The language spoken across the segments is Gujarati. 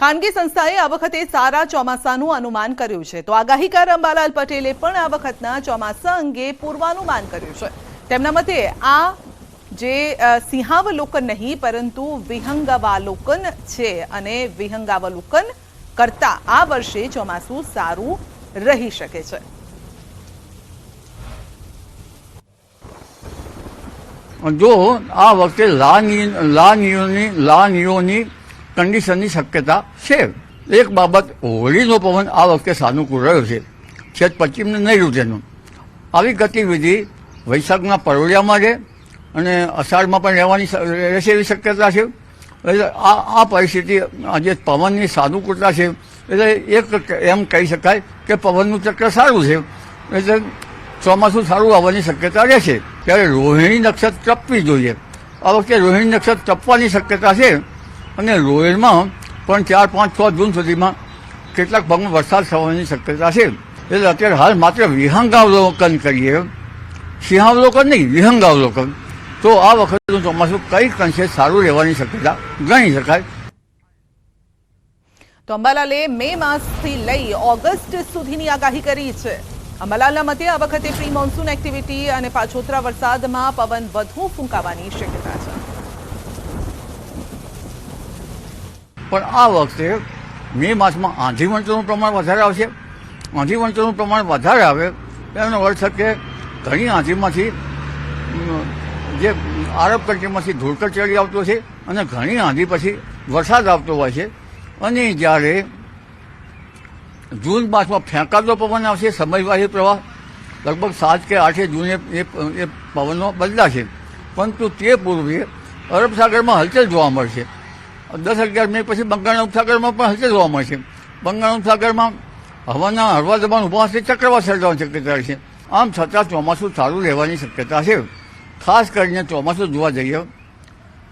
ખાનગી સંસ્થાએ આ વખતે સારા ચોમાસાનું અનુમાન કર્યું છે. તો આગાહીકાર અંબાલાલ પટેલે પણ આ વખતના ચોમાસા અંગે પૂર્વાનુમાન કર્યું છે. તેમના મતે આ જે સિંહાવલોકન નહીં, પરંતુ વિહંગાવલોકન છે અને વિહંગાવલોકન કરતા આ વર્ષે ચોમાસું સારું રહી શકે છે. જો આ વખતે લાની લાનિયોની કન્ડિશનની શક્યતા છે. એક બાબત હોળીનો પવન આ વખતે સાનુકૂળ રહ્યો છે. છેદ પશ્ચિમને રૂટેનું આવી ગતિવિધિ વૈશાખના પરોળિયામાં છે અને અષાઢમાં પણ રહેવાની રહેશે એવી શક્યતા છે. એટલે આ આ પરિસ્થિતિ જે પવનની સાનુકૂળતા છે. એટલે એક એમ કહી શકાય કે પવનનું ચક્ર સારું છે. એટલે ચોમાસું સારું આવવાની શક્યતા રહેશે ત્યારે રોહિણી નક્ષત્ર ટપવી જોઈએ. આ વખતે રોહિણી નક્ષત્ર ટપવાની શક્યતા છે. અને રોહિણમાં પણ ચાર, પાંચ, છ જૂન સુધીમાં કેટલાક ભાગમાં વરસાદ થવાની શક્યતા છે. એટલે અત્યારે હાલ માત્ર વિહંગાવલોકન કરીએ. સિંહાવલોકન નહીં વિહંગાવલોકન તો આ વખતનું ચોમાસું કઈ કંશે સારું રહેવાની શક્યતા ગણી શકાય. તો અંબાલાલે મે માસથી લઈ ઓગસ્ટ સુધીની આગાહી કરી છે. અંબાલાલના મતે આ વખતે પ્રી મોન્સૂન એક્ટિવિટી અને પાછોતરા વરસાદમાં પવન વધુ ફૂંકાવાની શક્યતા છે. પણ આ વખતે મે માસમાં આંધી વંટોનું પ્રમાણ વધારે આવશે. આંધી વંટોનું પ્રમાણ વધારે આવે, એનો અર્થ કે ઘણી આંધીમાંથી જે આરબ કન્ટ્રીમાંથી ધૂળકર ચડી આવતો છે અને ઘણી આંધી પછી વરસાદ આવતો હોય છે. અને જ્યારે જૂન માસમાં ફેંકાતો પવન આવશે, સમયવાહી પ્રવાહ લગભગ સાત કે આઠે જૂને એ પવનો બદલાશે. પરંતુ તે પૂર્વે અરબ સાગરમાં હલચલ જોવા મળશે. દસ અગિયાર મિનિટ પછી બંગાળના ઉપસાગરમાં પણ હલચલ જોવા મળશે બંગાળના ઉપસાગરમાં હવાના હળવા દબાણ ઊભા હશે, ચક્રવાત સર્જાવાની શક્યતા છે. આમ છતાં ચોમાસું સારું રહેવાની શક્યતા છે. ખાસ કરીને ચોમાસું જોવા જઈએ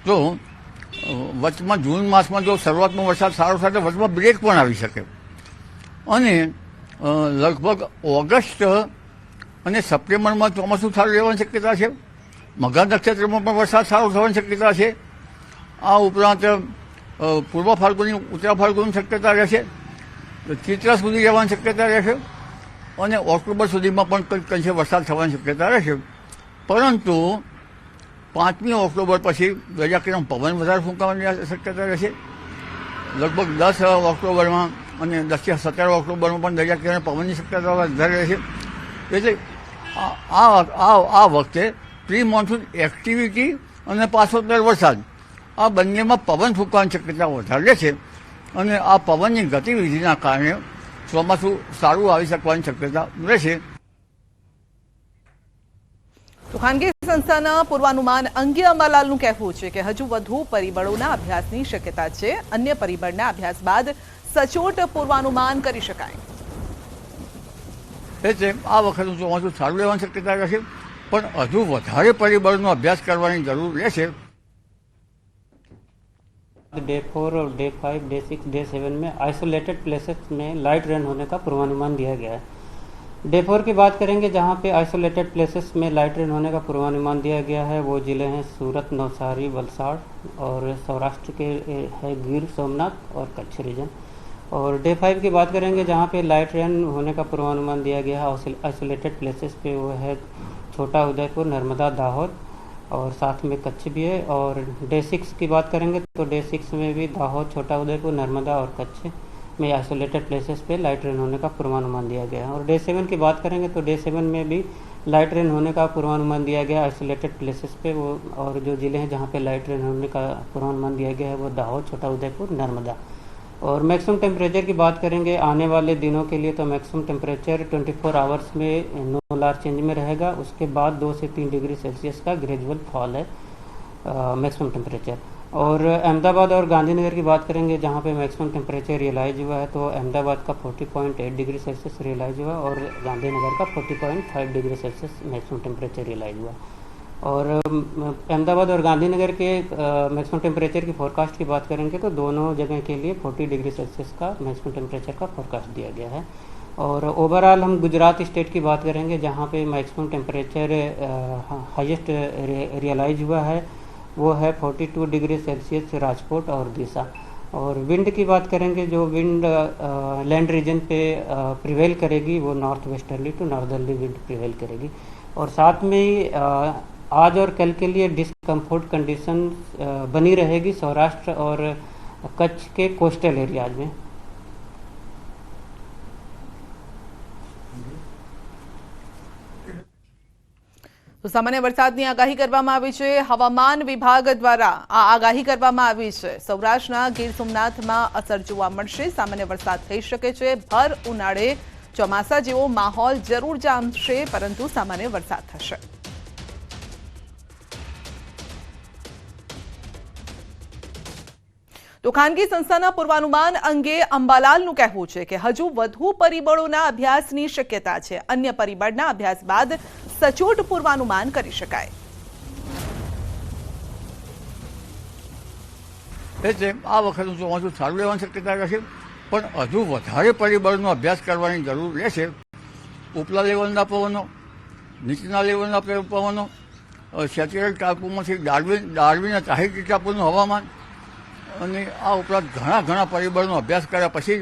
તો વચમાં જૂન માસમાં જો શરૂઆતમાં વરસાદ સારો થાય તો વચમાં બ્રેક પણ આવી શકે. અને લગભગ ઓગસ્ટ અને સપ્ટેમ્બરમાં ચોમાસું સારું રહેવાની શક્યતા છે. મઘા નક્ષત્રમાં પણ વરસાદ સારો થવાની શક્યતા છે. આ ઉપરાંત પૂર્વ ફાલ્ગુની ઉત્તરા ફાલ્ગુની શક્યતા રહેશે, ચિત્રા સુધી રહેવાની શક્યતા રહેશે, અને ઓક્ટોબર સુધીમાં પણ કંઈક કંશે વરસાદ થવાની શક્યતા રહેશે. પરંતુ પાંચમી ઓક્ટોબર પછી દરિયાકિનારામાં પવન વધારે ફૂંકાવાની શક્યતા રહેશે. લગભગ દસ ઓક્ટોબરમાં અને દસથી સત્તર ઓક્ટોબરમાં પણ દરિયા પવનની શક્યતા વધારે રહેશે. એટલે આ આ, આ- વખતે પ્રી મોન્સૂન એક્ટિવિટી અને પાછોતર વરસાદ. આ બંનેમાં પવન ફૂંકવાની શક્યતા વધારે રહેશે અને આ પવનની ગતિવિધિના કારણે ચોમાસું સારું આવી શકવાની શક્યતા રહેશે તો ખાનગી સંસ્થાના પૂર્વાનુમાન અંગે અંબાલાલનું કહેવું છે કે હજુ વધુ પરિબળોના અભ્યાસની શક્યતા છે. અન્ય પરિબળના અભ્યાસ બાદ સચોટ પૂર્વાનુમાન કરી શકાય. એટલે આ વખતનું ચોમાસું સારું રહેવાની શક્યતા રહેશે પણ હજુ વધારે પરિબળનો અભ્યાસ કરવાની જરૂર રહેશે डे फोर और day five, day six, day seven में आइसोलेटेड प्लेसेस में लाइट रेन होने का पूर्वानुमान दिया गया है। डे फोर की बात करेंगे जहाँ पे आइसोलेटेड प्लेसेस में लाइट रेन होने का पूर्वानुमान दिया गया है, वो ज़िले हैं सूरत, नवसारी, वलसाड़ और सौराष्ट्र के है गिर, सोमनाथ और कच्छ रीजन और डे फाइव की बात करेंगे जहाँ पे लाइट रेन होने का पूर्वानुमान दिया गया है आइसोलेटेड प्लेसेस पे वो है छोटा उदयपुर, नर्मदा, दाहोद और साथ में कच्छ भी है और डे सिक्स की बात करेंगे तो डे सिक्स में भी दाहोद, छोटा उदयपुर, नर्मदा और कच्छ में आइसोलेटेड प्लेसेस पे लाइट रेन होने का पूर्वानुमान दिया गया है। और डे सेवन की बात करेंगे तो डे सेवन में भी लाइट रेन होने का पूर्वानुमान दिया गया आइसोलेटेड प्लेसेस पे। वो और जो ज़िले हैं जहाँ पे लाइट रेन होने का पूर्वानुमान दिया गया है वो दाहोद, छोटा उदयपुर, नर्मदा। और मैक्सिमम टेम्परेचर की बात करेंगे, आने वाले दिनों के लिए तो मैक्सिमम टेम्परेचर 24 आवर्स में नो लार्ज चेंज में रहेगा। उसके बाद दो से तीन डिग्री सेल्सियस का ग्रेजुअल फॉल है मैक्सिमम टेम्परेचर और अहमदाबाद और गांधीनगर की बात करेंगे, जहाँ पे मैक्सिमम टेम्परेचर रियलाइज़ हुआ है तो अहमदाबाद का 40.8 डिग्री सेल्सियस रियलाइज़ हुआ और गांधीनगर का 40.5 degree Celsius maximum temperature realise हुआ। और अहमदाबाद और गांधीनगर के मैक्सिमम टेम्परेचर की फोरकास्ट की बात करेंगे तो दोनों जगह के लिए 40 डिग्री सेल्सियस का मैक्सिमम टेम्परेचर का फोरकास्ट दिया गया है। और ओवरऑल हम गुजरात स्टेट की बात करेंगे जहाँ पे मैक्सिमम टेम्परेचर हाईएस्ट रियलाइज़ हुआ है, वो है 42 डिग्री सेल्सियस राजकोट और दिशा। और विंड की बात करेंगे जो विंड लैंड रीजन पे प्रिवेल करेगी वो north westerly to northerly wind prevail करेगी। और साथ में ही आज और कल के लिए डिसकम्फर्ट कंडीशन बनी रहेगी सौराष्ट्र और कच्छ के कोस्टल एरियाज में તો સામાન્ય વરસાદની આગાહી કરવામાં આવી છે હવામાન વિભાગ દ્વારા આ આગાહી કરવામાં આવી છે સૌરાષ્ટ્રના ગીર સોમનાથમાં અસર જોવા મળશે સામાન્ય વરસાદ થઈ શકે છે ભર ઉનાળે ચોમાસા જેવો માહોલ જરૂર જામશે પરંતુ સામાન્ય વરસાદ થશે તો ખાનગી સંસ્થાના પૂર્વાનુમાન અંગે અંબાલાલનું કહેવું છે કે હજુ વધુ પરિબળોના અભ્યાસની શક્યતા છે. અન્ય પરિબળના અભ્યાસ બાદ સચોટ પૂર્વાનુમાન કરી શકાય. એટલે આ વખતનું ચોમાસું સારું રહેવાની શક્યતા રહેશે. પણ હજુ વધારે પરિબળનો અભ્યાસ કરવાની જરૂર રહેશે. ઉપલા લેવલના પવનો નીચેના લેવલના પવનો સેટેલાઇટ ટાપુમાંથી ડાર્વિન ડાર્વિન તાહિતી ટાપુનું હવામાન અને આ ઉપરાંત ઘણા ઘણા પરિબળનો અભ્યાસ કર્યા પછી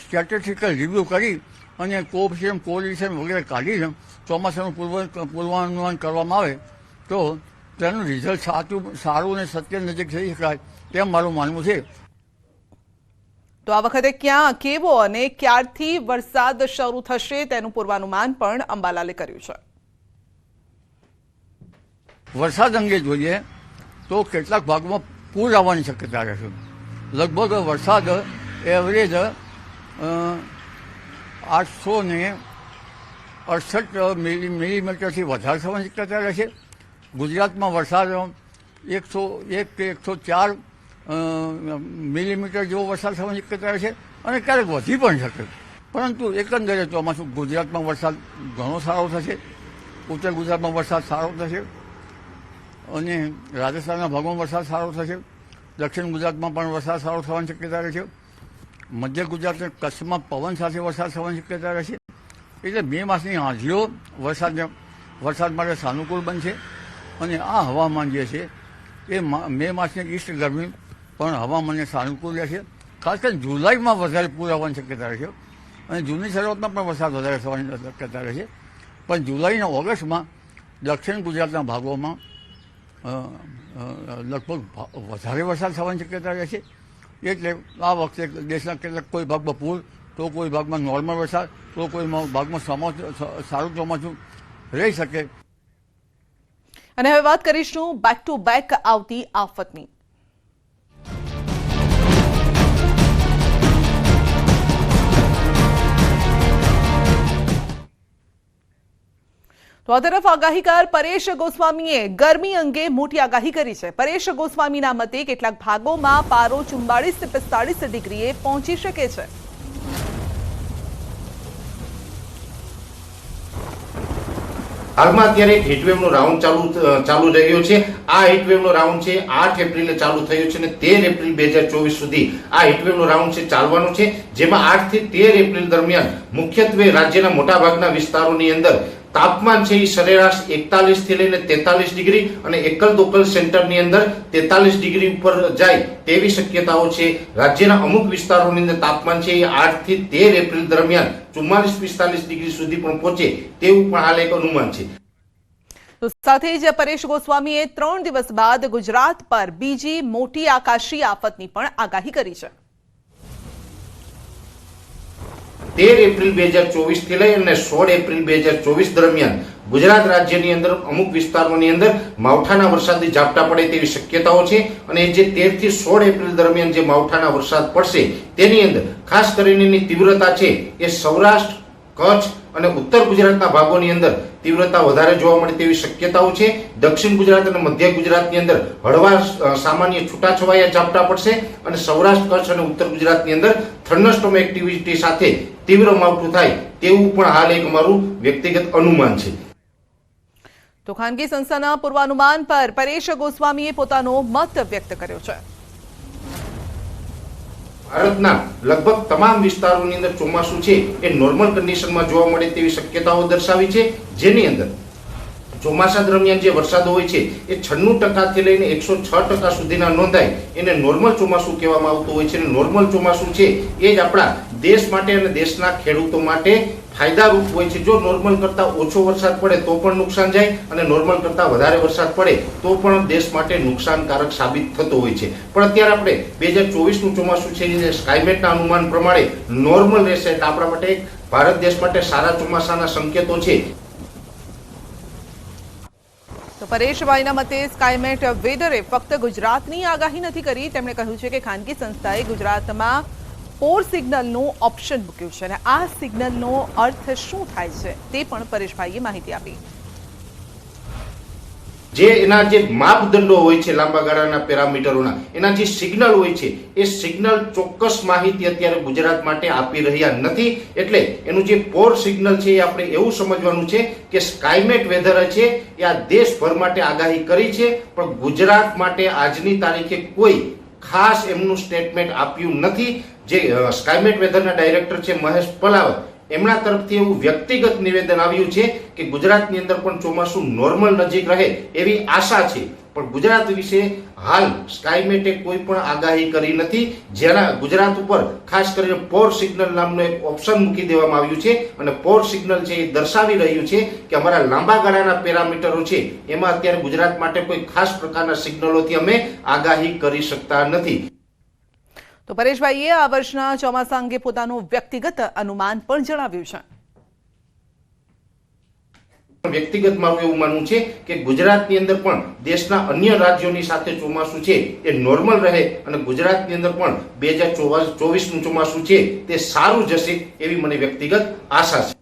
સ્ટેટિસ્ટિકલ રિવ્યૂ કરી અને કોપસિયમ કોરિશન વગેરે કાઢીને ચોમાસાનું પૂર્વ પૂર્વાનુમાન કરવામાં આવે તો તેનું રિઝલ્ટ સાચું સારું અને સત્ય નજીક થઈ શકાય તેમ મારું માનવું છે. તો આ વખતે ક્યાં કેવો અને ક્યારથી વરસાદ શરૂ થશે તેનું પૂર્વાનુમાન પણ અંબાલાલે કર્યું છે. વરસાદ અંગે જોઈએ તો કેટલાક ભાગમાં પૂર આવવાની શક્યતા રહેશે લગભગ વરસાદ એવરેજ આઠસો ને અડસઠ મિલી, મિલીમીટરથી વધારે થવાની શક્યતા રહેશે ગુજરાતમાં વરસાદ એકસો, એક કે એકસો ચાર મિલીમીટર જેવો વરસાદ થવાની શક્યતા રહેશે અને ક્યારેક વધી પણ શકે. પરંતુ એકંદરે ચોમાસું ગુજરાતમાં વરસાદ ઘણો સારો થશે. ઉત્તર ગુજરાતમાં વરસાદ સારો થશે. અને રાજસ્થાનના ભાગોમાં વરસાદ સારો થશે. દક્ષિણ ગુજરાતમાં પણ વરસાદ સારો થવાની શક્યતા રહેશે. મધ્ય ગુજરાત અને કચ્છમાં પવન સાથે વરસાદ થવાની શક્યતા રહેશે. એટલે મે માસની હાજરીઓ વરસાદને વરસાદ માટે સાનુકૂળ બનશે. અને આ હવામાન જે છે, એ મે માસની ઈસ્ટ ગરમી પણ હવામાનને સાનુકૂળ રહેશે. ખાસ કરીને જુલાઈમાં વધારે પૂર આવવાની શક્યતા રહેશે. અને જૂનની શરૂઆતમાં પણ વરસાદ વધારે થવાની શક્યતા રહેશે. પણ જુલાઈના ઓગસ્ટમાં દક્ષિણ ગુજરાતના ભાગોમાં લગભગ વધારે વરસાદ થવાની શક્યતા રહેશે એટલે આ વખતે દેશના કેટલાક કોઈ ભાગમાં પૂર, તો કોઈ ભાગમાં નોર્મલ વરસાદ, તો કોઈ ભાગમાં સારું ચોમાસું રહી શકે. અને હવે વાત કરીશું બેક ટુ બેક આવતી આફતની. તો આ તરફ આગાહીકાર પરેશ ગોસ્વામીએ ગરમી અંગે મોટી આગાહી કરી છે. પરેશ ગોસ્વામીના મતે કેટલાક ભાગોમાં પારો ચુમ્બાળીસથી પિસ્તાળીસ ડિગ્રીએ પહોંચી શકે છે. હાલમાં અત્યારે હીટવેવનો રાઉન્ડ ચાલુ ચાલુ રહ્યો છે. આ હીટવેવનો રાઉન્ડ છે, આઠ એપ્રિલે ચાલુ થયો છે અને તેર એપ્રિલ બે હજાર ચોવીસ સુધી આ હીટવેવનો રાઉન્ડ છે, ચાલવાનો છે. જેમાં આઠથી તેર એપ્રિલ દરમિયાન મુખ્યત્વે રાજ્યના મોટાભાગના વિસ્તારોની અંદર તાપમાન છે એ સરેરાશ એકતાલીસથી લઈને તેતાલીસ ડિગ્રી અને એકલ દોકલ સેન્ટરની અંદર તેતાલીસ ડિગ્રી ઉપર જાય તેવી શક્યતાઓ છે. રાજ્યના અમુક વિસ્તારોની અંદર તાપમાન છે એ આઠથી તેર એપ્રિલ દરમિયાન ચુમ્માલીસ પિસ્તાલીસ ડિગ્રી સુધી પણ પહોંચે તેવું પણ હાલ એક અનુમાન છે. સાથે જ પરેશ ગોસ્વામીએ ત્રણ દિવસ બાદ ગુજરાત પર બીજી મોટી આકાશી આફતની પણ આગાહી કરી છે. તેર એપ્રિલ બે હજાર ચોવીસથી લઈ અને સોળ એપ્રિલ બે હજાર ચોવીસ દરમિયાન ગુજરાત રાજ્યની અંદર અમુક વિસ્તારોની અંદર માવઠાના વરસાદની ઝાપટા પડે તેવી શક્યતાઓ છે અને જે તેરથી સોળ એપ્રિલ દરમિયાન જે માવઠાના વરસાદ પડશે તેની અંદર ખાસ કરીને તીવ્રતા છે એ સૌરાષ્ટ્ર કચ્છ અને ઉત્તર ગુજરાતના ભાગોની અંદર તીવ્રતા વધારે જોવા મળે તેવી શક્યતાઓ છે. દક્ષિણ ગુજરાત અને મધ્ય ગુજરાતની અંદર હળવા સામાન્ય છૂટાછવાયા ઝાપટા પડશે અને સૌરાષ્ટ્ર, કચ્છ અને ઉત્તર ગુજરાતની અંદર થર્નસ્ટોમ એક્ટિવિટી સાથે તીવ્ર માવઠું થાય તેવું પણ હાલ એક અમારું વ્યક્તિગત અનુમાન છે. તો ખાનગી સંસ્થાના પૂર્વાનુમાન પર પરેશ ગોસ્વામીએ પોતાનો મત વ્યક્ત કર્યો છે. ભારતના લગભગ તમામ વિસ્તારોની અંદર ચોમાસું છે એ નોર્મલ કન્ડિશનમાં જોવા મળે તેવી શક્યતાઓ દર્શાવી છે. જેની અંદર ચોમાસા દરમિયાન જે વરસાદ હોય છે, એ છન્નું ટકાથી લઈને એકસો ટકા સુધીના નોંધાય. એને નોર્મલ ચોમાસું કહેવામાં આવતું હોય છે નોર્મલ ચોમાસું છે, એ જ આપણા દેશ માટે અને દેશના ખેડૂતો માટે ફાયદારૂપ હોય છે. જો નોર્મલ કરતાં ઓછો વરસાદ પડે, તો પણ નુકસાન જાય અને નોર્મલ કરતાં વધારે વરસાદ પડે, તો પણ દેશ માટે નુકસાનકારક સાબિત થતો હોય છે. પણ અત્યારે આપણે બે હજાર ચોવીસનું ચોમાસું છે, જે સ્કાયમેટના અનુમાન પ્રમાણે નોર્મલ રહેશે. એટલે આપણા માટે, ભારત દેશ માટે સારા ચોમાસાના સંકેતો છે. તો પરેશભાઈના મતે સ્કાયમેટ વેધરે ફક્ત ગુજરાતની આગાહી નથી કરી. તેમણે કહ્યું છે કે ખાનગી સંસ્થાએ ગુજરાતમાં પોર સિગ્નલનું ઓપ્શન મૂક્યું છે. અને આ સિગ્નલનો અર્થ શું થાય છે તે પણ પરેશભાઈએ માહિતી આપી. જે એના જે માપદંડો હોય છે લાંબા ગાળાના પેરામીટરોના, એના જે સિગ્નલ હોય છે, એ સિગ્નલ ચોક્કસ માહિતી અત્યારે ગુજરાત માટે આપી રહ્યા નથી. એટલે એનું જે પોર સિગ્નલ છે એ આપણે એવું સમજવાનું છે કે સ્કાયમેટ વેધર છે એ આ દેશભર માટે આગાહી કરી છે, પણ ગુજરાત માટે આજની તારીખે કોઈ ખાસ એમનું સ્ટેટમેન્ટ આપ્યું નથી. જે સ્કાયમેટ વેધરના ડાયરેક્ટર છે મહેશ પલાવત એમના તરફથી એવું વ્યક્તિગત નિવેદન આવ્યું છે કે ગુજરાતની અંદર પણ ચોમાસું નોર્મલ નજીક રહે એવી આશા છે. પણ ગુજરાત વિશે હાલ સ્કાયમેટે કોઈ પણ આગાહી કરી નથી. જેના ગુજરાત ઉપર ખાસ કરીને પોર સિગ્નલ નામનું એક ઓપ્શન મૂકી દેવામાં આવ્યું છે અને પોર સિગ્નલ છે એ દર્શાવી રહ્યું છે કે અમારા લાંબા ગાળાના પેરામીટરો છે, એમાં અત્યારે ગુજરાત માટે કોઈ ખાસ પ્રકારના સિગ્નલોથી અમે આગાહી કરી શકતા નથી. તો પરેશભાઈએ આ વર્ષના ચોમાસા અંગે પોતાનું વ્યક્તિગત અનુમાન પણ જણાવ્યું છે. વ્યક્તિગત મારું એવું માનવું છે કે ગુજરાતની અંદર પણ દેશના અન્ય રાજ્યોની સાથે ચોમાસું છે એ નોર્મલ રહે અને ગુજરાતની અંદર પણ બે હજાર ચોવીસનું ચોમાસું છે તે સારું જશે એવી મને વ્યક્તિગત આશા છે.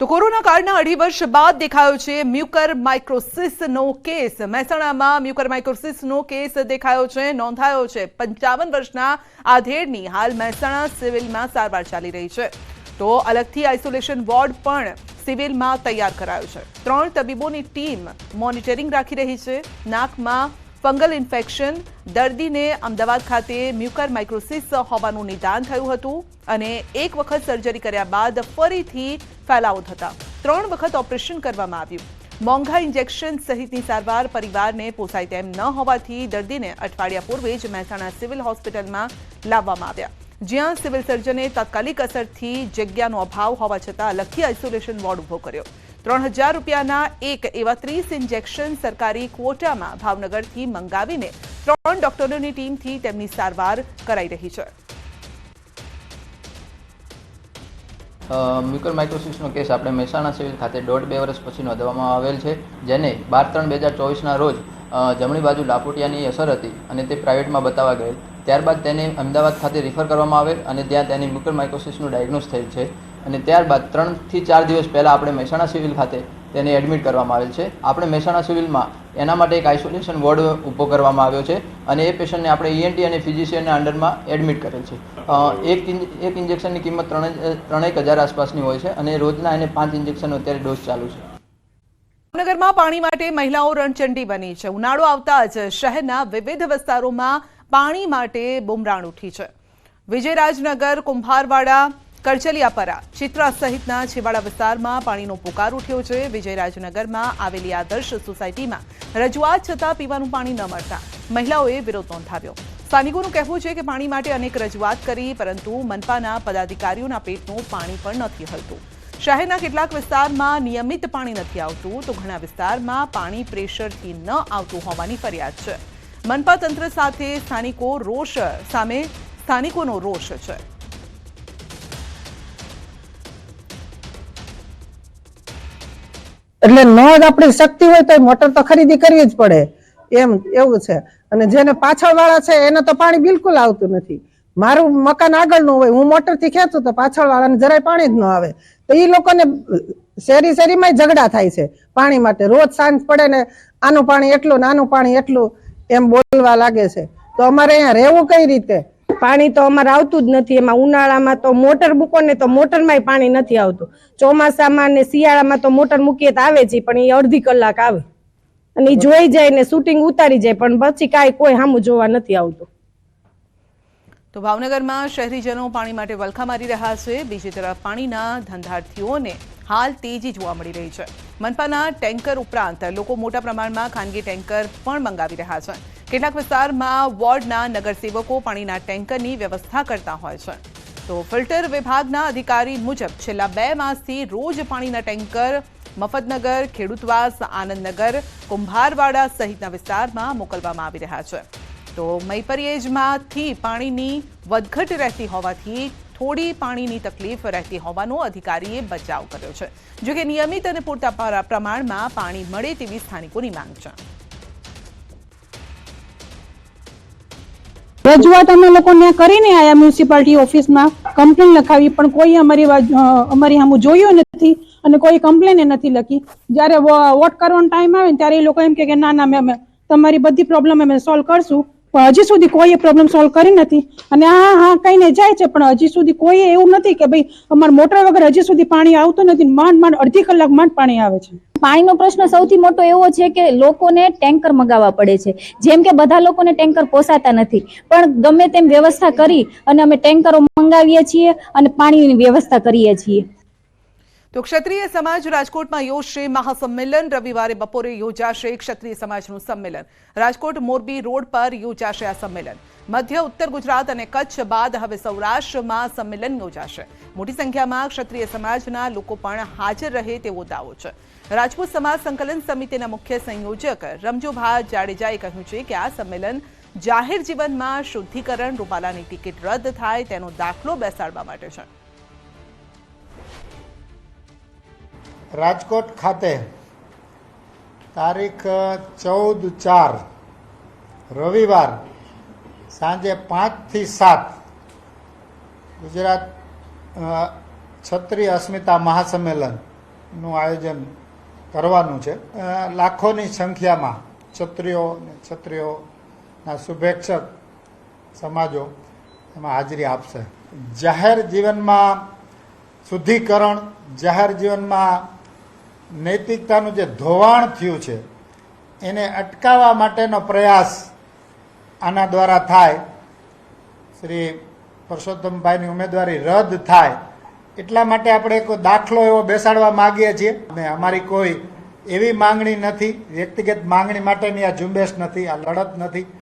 તો કોરોના કાળના અઢી વર્ષ બાદ દેખાયો છે મ્યુકર માઇક્રોસિસનો કેસ. મહેસાણામાં મ્યુકર માઇક્રોસિસનો કેસ દેખાયો છે, નોંધાયો છે. પંચાવન વર્ષના આધેડની હાલ મહેસાણા સિવિલમાં સારવાર ચાલી રહી છે. તો અલગથી આઇસોલેશન વોર્ડ પણ સિવિલમાં તૈયાર કરાયો છે. ત્રણ તબીબોની ટીમ મોનિટરિંગ રાખી રહી છે. નાકમાં ફંગલ ઇન્ફેક્શન, દર્દીને અમદાવાદ ખાતે મ્યુકર માઇક્રોસિસ હોવાનું નિદાન થયું હતું અને એક વખત સર્જરી કર્યા બાદ ફરીથી ફેલાવો થતા. ત્રણ વખત ઓપરેશન કરવામાં આવ્યું. મોંઘા ઇન્જેક્શન સહિતની સારવાર પરિવારને પોસાય તેમ ન હોવાથી દર્દીને અઠવાડિયા પૂર્વે જ મહેસાણા સિવિલ હોસ્પિટલમાં લાવવામાં આવ્યા. જ્યાં સિવિલ સર્જને તાત્કાલિક અસરથી જગ્યાનો અભાવ હોવા છતાં લખી આઇસોલેશન વોર્ડ ઊભો કર્યો. ત્રણ હજાર રૂપિયાના એક એવા ત્રીસ ઇન્જેક્શન સરકારી ક્વોટામાં ભાવનગરથી મંગાવીને ત્રણ ડોક્ટરોની ટીમથી તેમની સારવાર કરાઈ રહી છે. મ્યુકર માઇક્રોસિસનો કેસ આપણે મહેસાણા સિવિલ ખાતે દોઢ બે વર્ષ પછી નોંધવામાં આવેલ છે, જેને બાર ત્રણ બે હજાર ચોવીસના રોજ જમણી બાજુ લાપોટિયાની અસર હતી અને તે પ્રાઇવેટમાં બતાવવા ગયેલ. ત્યારબાદ તેને અમદાવાદ ખાતે રિફર કરવામાં આવેલ અને ત્યાં તેની મ્યુકર માઇક્રોસિસનું ડાયગ્નોસ થયેલ છે. અને ત્યારબાદ ત્રણથી ચાર દિવસ પહેલાં આપણે મહેસાણા સિવિલ ખાતે તેને એડમિટ કરવામાં આવેલ છે. આપણે મહેસાણા સિવિલમાં એના માટે એક આઇસોલેશન વોર્ડ ઊભો કરવામાં આવ્યો છે અને એ પેશન્ટને આપણે ઈએનટી અને ફિઝિશિયનના અંડરમાં એડમિટ કરેલ છે. એક એક ઇન્જેક્શનની કિંમત ત્રણ, ત્રણેક હજાર આસપાસની હોય છે અને રોજના એને પાંચ ઇન્જેક્શનનો અત્યારે ડોઝ ચાલુ છે. ભાવનગરમાં પાણી માટે મહિલાઓ રણચંડી બની છે. ઉનાળો આવતા જ શહેરના વિવિધ વિસ્તારોમાં પાણી માટે બુમરાણ ઉઠી છે. વિજયરાજનગર, કુંભારવાડા કરચલિયાપરા ચિત્રા સહિતના છેવાડા વિસ્તારમાં પાણીનો પુકાર ઉઠ્યો છે. વિજયરાજનગરમાં આવેલી આદર્શ સોસાયટીમાં રજૂઆત છતાં પીવાનું પાણી ન મળતા મહિલાઓએ વિરોધ નોંધાવ્યો. સ્થાનિકોનું કહેવું છે કે પાણી માટે અનેક રજૂઆત કરી, પરંતુ મનપાના પદાધિકારીઓના પેટનું પાણી પણ નથી હલતું. શહેરના કેટલાક વિસ્તારમાં નિયમિત પાણી નથી આવતું, તો ઘણા વિસ્તારમાં પાણી પ્રેશરથી ન આવતું હોવાની ફરિયાદ છે. મનપા તંત્ર સાથે સ્થાનિકો રોષ સામે સ્થાનિકોનો રોષ છે. એટલે ન જ આપણી શક્તિ હોય તો મોટર તો ખરીદી કરવી જ પડે. એમ, એવું છે. અને જેને પાછળ વાળા છે, એને તો પાણી બિલકુલ આવતું નથી. મારું મકાન આગળનું હોય, હું મોટરથી ખેંચું તો પાછળ વાળાને જરાય પાણી જ ન આવે. તો એ લોકોને શેરી શેરીમાં ઝઘડા થાય છે, પાણી માટે. રોજ સાંજ પડે ને આનું પાણી એટલું નાનું પાણી એટલું એમ બોલવા લાગે છે. તો અમારે અહીંયા રહેવું કઈ રીતે? પાણી તો અમારે આવતું જ નથી. એમાં ઉનાળામાં તો મોટર મૂકો ને તો મોટરમાંય પાણી નથી આવતું. ચોમાસામાં ને શિયાળામાં તો મોટર મૂકીએ તો આવે છે પણ એ અડધી કલાક આવે. અને એ જોઈ જાય ને શૂટિંગ ઉતારી જાય, પણ પછી કાંઈ કોઈ સામું જોવા નથી આવતું. તો ભાવનગરમાં શહેરીજનો પાણી માટે વલખા મારી રહ્યા છે. બીજી તરફ પાણીના ધંધાર્થીઓને હાલ તેજી જોવા મળી રહી છે. મનપાના ટેન્કર ઉપરાંત લોકો મોટા પ્રમાણમાં ખાનગી ટેન્કર પણ મંગાવી રહ્યા છે. કેટલાક વિસ્તારમાં વોર્ડના નગરસેવકો પાણીના ટેન્કરની વ્યવસ્થા કરતા હોય છે. તો ફિલ્ટર વિભાગના અધિકારી મુજબ છેલ્લા બે માસથી રોજ પાણીના ટેન્કર મફતનગર, ખેડૂતવાસ, આનંદનગર, કુંભારવાડા સહિતના વિસ્તારમાં મોકલવામાં આવી રહ્યા છે. તો મૈપરિયેજમાંથી પાણીની વધઘટ રહેતી હોવાથી થોડી પાણીની તકલીફ રહેતી હોવાનો અધિકારીએ બચાવ કર્યો છે. જોકે નિયમિત અને પૂરતા પ્રમાણમાં પાણી મળે તેવી સ્થાનિકોની માંગ છે. રજૂઆત અમે લોકો ત્યાં કરીને આયા મ્યુનિસિપાલિટી ઓફિસમાં કમ્પ્લેન લખાવી, પણ કોઈ અમારી અમારી સામું જોયું નથી અને કોઈ કમ્પ્લેન નથી લખી. જ્યારે વોટ કરવાનો ટાઈમ આવે ત્યારે એ લોકો એમ કે ના ના મેં તમારી બધી પ્રોબ્લેમ અમે સોલ્વ કરશું. પણ હજી સુધી કોઈએ પ્રોબ્લેમ સોલ્વ કરી નથી. અને હા હા કહીને જાય છે, પણ હજી સુધી કોઈ એવું નથી કે ભાઈ અમારા મોટર વગર હજી સુધી પાણી આવતું નથી માંડ માંડ અડધી કલાક માંડ પાણી આવે છે. પાણીનો પ્રશ્ન સૌથી મોટો એવો છે કે લોકોને ટેન્કર મગાવવા પડે છે. જેમ કે બધા લોકોને ટેન્કર પોસાતા નથી. પણ ગમે તેમ વ્યવસ્થા કરી અને અમે ટેન્કરો મંગાવીએ છીએ અને પાણીની વ્યવસ્થા કરીએ છીએ. તો ક્ષત્રિય સમાજ રાજકોટમાં યોજશે મહાસંમેલન. રવિવારે બપોરે યોજાશે ક્ષત્રિય સમાજનું સંમેલન. રાજકોટ મોરબી રોડ પર યોજાશે આ સંમેલન. મધ્ય, ઉત્તર ગુજરાત અને કચ્છ બાદ હવે સૌરાષ્ટ્રમાં સંમેલન યોજાશે. મોટી સંખ્યામાં ક્ષત્રિય સમાજના લોકો પણ હાજર રહે તેવો દાવો છે. રાજપૂત સમાજ સંકલન સમિતિના મુખ્ય સંયોજક રમજુભા જાડેજાએ કહ્યું છે કે આ સંમેલન જાહેર જીવનમાં શુદ્ધિકરણ રૂપાલાની ટિકિટ રદ થાય તેનો દાખલો બેસાડવા માટે છે. રાજકોટ ખાતે તારીખ ચૌદ ચાર, રવિવાર સાંજે પાંચથી સાત, ગુજરાત ક્ષત્રિય અસ્મિતા મહાસંમેલનનું આયોજન કરવાનું છે. લાખોની સંખ્યામાં ક્ષત્રિયો અને ક્ષત્રિયોના શુભેચ્છક સમાજો એમાં હાજરી આપશે. જાહેર જીવનમાં શુદ્ધિકરણ, જાહેર જીવનમાં નૈતિકતાનું જે ધોવાણ થયું છે, એને અટકાવવા માટેનો પ્રયાસ આના દ્વારા થાય. શ્રી પરસોત્તમભાઈની ઉમેદવારી રદ થાય. એટલા માટે આપણે એક દાખલો એવો બેસાડવા માંગીએ છીએ. અને અમારી કોઈ એવી માંગણી નથી, વ્યક્તિગત માંગણી માટેની આ ઝુંબેશ નથી, આ લડત નથી.